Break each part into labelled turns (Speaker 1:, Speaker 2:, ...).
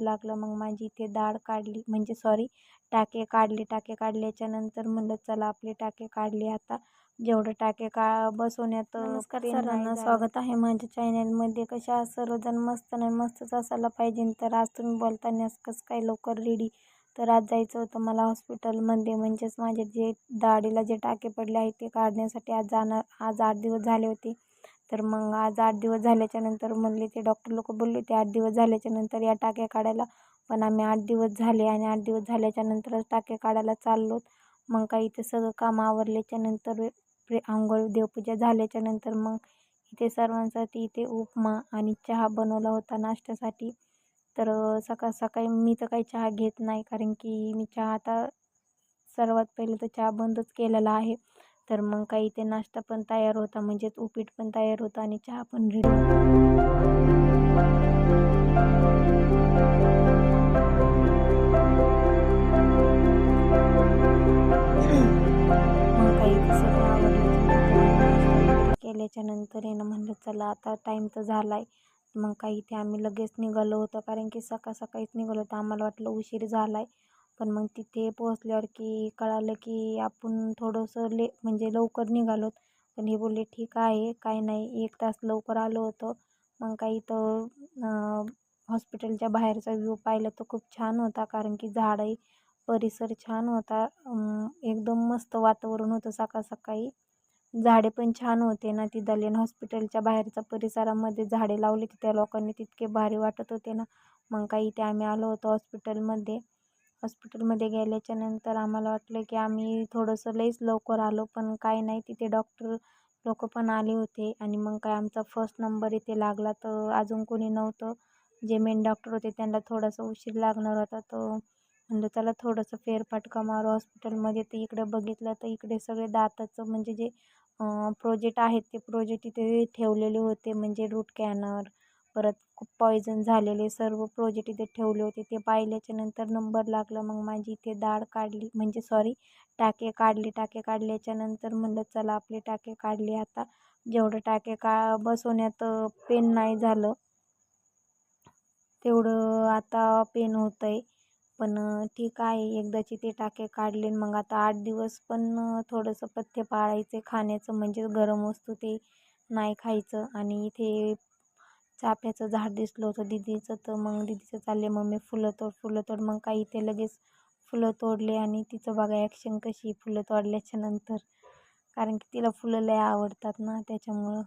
Speaker 1: लागलं मग माझी इथे दाढ काढली म्हणजे सॉरी टाके काढले टाके काढल्याच्या नंतर म्हणलं चला आपले टाके काढले आता. जेवढं टाके का बसवण्यात सर्वांना स्वागत आहे माझ्या चॅनलमध्ये कशा सर्वजण मस्त नाही मस्तच असायला पाहिजे. तर आज तुम्ही बोलताना कसं काय लवकर रेडी तर आज जायचं होतं मला हॉस्पिटलमध्ये म्हणजेच माझे जे दाढीला जे टाके पडले आहेत ते काढण्यासाठी आज जाणार आज आठ दिवस झाले होते. तर मग आज आठ दिवस झाल्याच्यानंतर म्हणले ते डॉक्टर लोक बोलले ते आठ दिवस झाल्याच्यानंतर या टाक्या काढायला. पण आम्ही आठ दिवस झाले आणि आठ दिवस झाल्याच्या नंतरच काढायला चाललो मग काही इथे सगळं काम आवरल्याच्या नंतर आंघोळ देवपूजा झाल्याच्यानंतर मग इथे सर्वांसाठी इथे उपमा आणि चहा बनवला होता नाश्त्यासाठी. तर सकाळ सकाळी मी तर काही चहा घेत नाही कारण की मी चहा आता सर्वात पहिले तर चहा बंदच केलेला आहे. तर मग काही इथे नाश्ता पण तयार होता म्हणजेच उपीट पण तयार होता आणि चहा पण रेडी होता. मग काही इथे सगळं आवडलं केल्याच्यानंतर येणं म्हणलं चला आता टाईम तर झाला आहे मग काही इथे आम्ही लगेच निघालो होतो कारण की सकाळ सकाळीच निघालो होतो. आम्हाला वाटलं उशीर झाला आहे पण मग तिथे पोहोचल्यावर की कळालं की आपण थोडंसं ले म्हणजे लवकर निघालो पण हे बोलले ठीक आहे काय नाही. एक तास लवकर आलो होतो. मग काही तर हॉस्पिटलच्या बाहेरचा व्ह्यू पाहिला तर खूप छान होता. कारण की झाडही परिसर छान होता. एकदम मस्त वातावरण होतं सकाळ सकाळी. झाडे पण छान होते ना तिथं. हॉस्पिटलच्या बाहेरच्या परिसरामध्ये झाडे लावली की त्या लोकांनी तितके भारी वाटत होते ना. मग काही इथे आम्ही आलो होतो हॉस्पिटलमध्ये. हॉस्पिटलमध्ये गेल्याच्यानंतर आम्हाला वाटलं की आम्ही थोडंसं लईच लवकर आलो पण काय नाही तिथे डॉक्टर लोक पण आले होते आणि मग काय आमचा फर्स्ट नंबर इथे लागला तर अजून कोणी नव्हतं. जे मेन डॉक्टर होते त्यांना थोडासा उशीर लागणार होता तो म्हणलं चला थोडंसं फेरफाटका मारू हॉस्पिटलमध्ये. तर इकडे बघितलं तर इकडे सगळे दाताचं म्हणजे जे प्रोजेक्ट आहेत ते प्रोजेक्ट इथे ठेवलेले होते म्हणजे रूट कॅनर परत खूप पॉयझन झालेले सर्व प्रोजेक्ट इथे ठेवले होते. ते पाहिल्याच्या नंतर नंबर लागला. मग माझी इथे दाढ काढली. म्हणजे सॉरी टाके काढले. टाके काढल्याच्या नंतर म्हणलं चला आपले टाके काढले आता. जेवढं टाके का बसवण्यात पेन नाही झालं तेवढं आता पेन होतं आहे पण ठीक आहे. एकदाची ते टाके काढले मग आता आठ दिवस पण थोडंसं पथ्य पाळायचे खाण्याचं म्हणजे गरम वस्तू ते नाही खायचं. आणि इथे चाफ्याचं झाड दिसलं होतं दिदीचं तर मग दिदीचं चालले मम्मी फुलं तोड फुलं तोड मग काही ते लगेच फुलं तोडले आणि तिचं बघा ॲक्शन कशी फुलं तोडल्याच्या नंतर. कारण की तिला फुलं लय आवडतात ना त्याच्यामुळं.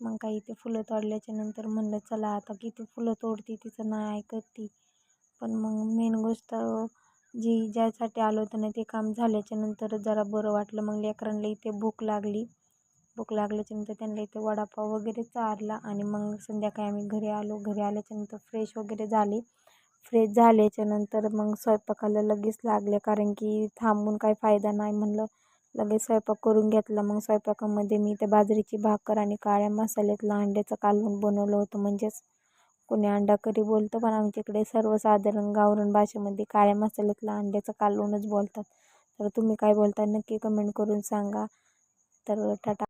Speaker 1: मग काही ते फुलं तोडल्याच्या नंतर म्हणलं चला आता किती फुलं तोडती तिचं नाही ऐकत ती. पण मग मेन गोष्ट जी ज्यासाठी आलो होतं ना ते काम झाल्याच्यानंतर जरा बरं वाटलं. मग लेकरांना इथे भूक लागली. भूक लागल्याच्या नंतर त्यांना इथे वडापाव वगैरे चारला आणि मग संध्याकाळी आम्ही घरी आलो. घरी आल्याच्यानंतर फ्रेश वगैरे झाले. फ्रेश झाल्याच्यानंतर मग स्वयंपाकाला लगेच लागले कारण की थांबून काही फायदा नाही म्हणलं. लगेच स्वयंपाक करून घेतला. मग स्वयंपाकामध्ये मी त्या बाजरीची भाकर आणि काळ्या मसाल्यातलं अंड्याचं कालवण बनवलं होतं. म्हणजेच कोणी अंडा करी बोलतं पण आमच्या इकडे सर्वसाधारण गावरण भाषेमध्ये काळ्या मसाल्यातलं अंड्याचं कालवणच बोलतात. तर तुम्ही काय बोलता नक्की कमेंट करून सांगा. तर टाटा.